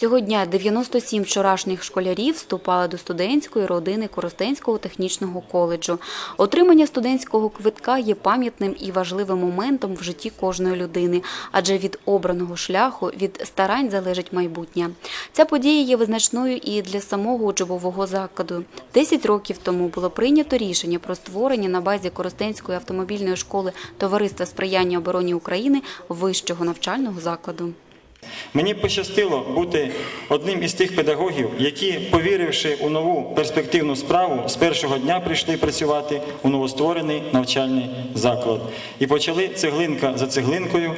Цього дня 97 вчорашніх школярів вступали до студентської родини Коростенського технічного коледжу. Отримання студентського квитка є пам'ятним і важливим моментом в житті кожної людини, адже від обраного шляху, від старань залежить майбутнє. Ця подія є визначною і для самого учбового закладу. Десять років тому було прийнято рішення про створення на базі Коростенської автомобільної школи Товариства сприяння обороні України вищого навчального закладу. Мені пощастило бути одним із тих педагогів, які, повіривши у нову перспективну справу, з першого дня прийшли працювати у новостворений навчальний заклад і почали цеглинка за цеглинкою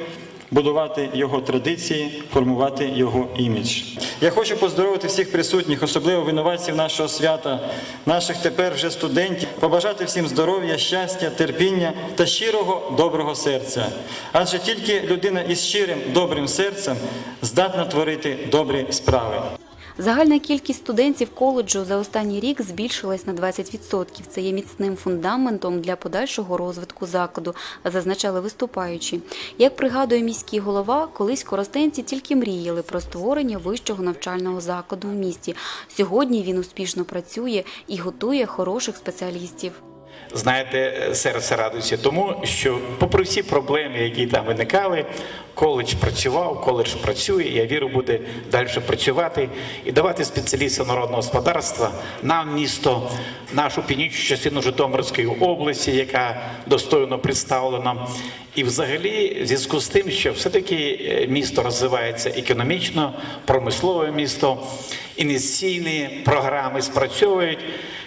будувати його традиції, формувати його імідж. Я хочу поздоровити всіх присутніх, особливо винуватців нашого свята, наших тепер вже студентів, побажати всім здоров'я, щастя, терпіння та щирого доброго серця. Адже тільки людина із щирим добрим серцем здатна творити добрі справи. Загальна кількість студентів коледжу за останній рік збільшилась на 20%. Це є міцним фундаментом для подальшого розвитку закладу, зазначали виступаючі. Як пригадує міський голова, колись коростенці тільки мріяли про створення вищого навчального закладу в місті. Сьогодні він успішно працює і готує хороших спеціалістів. знаєте, серце радується тому, що, попри всі проблеми, які там виникали, коледж працював, коледж працює. Я вірю, буде далі працювати і давати спеціалістам народного господарства нам місто, нашу північну частину Житомирської області, яка достойно представлена. І, взагалі, в зв'язку з тим, що все-таки е, місто розвивається економічно, промислове місто, інвестиційні програми спрацьовують.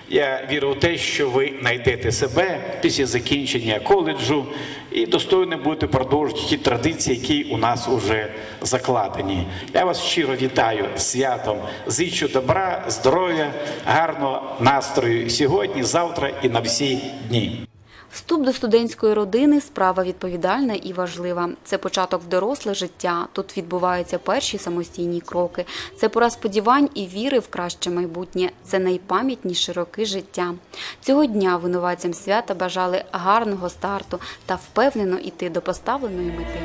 Я вірю в те, що ви знайдете себе після закінчення коледжу і достойно будете продовжувати ті традиції, які у нас вже закладені. Я вас щиро вітаю святом. Зичу добра, здоров'я, гарного настрою сьогодні, завтра і на всі дні. Вступ до студентської родини справа відповідальна і важлива. Це початок в доросле життя. Тут відбуваються перші самостійні кроки. Це пора сподівань і віри в краще майбутнє. Це найпам'ятніші роки життя. Цього дня винуватцям свята бажали гарного старту та впевнено йти до поставленої мети.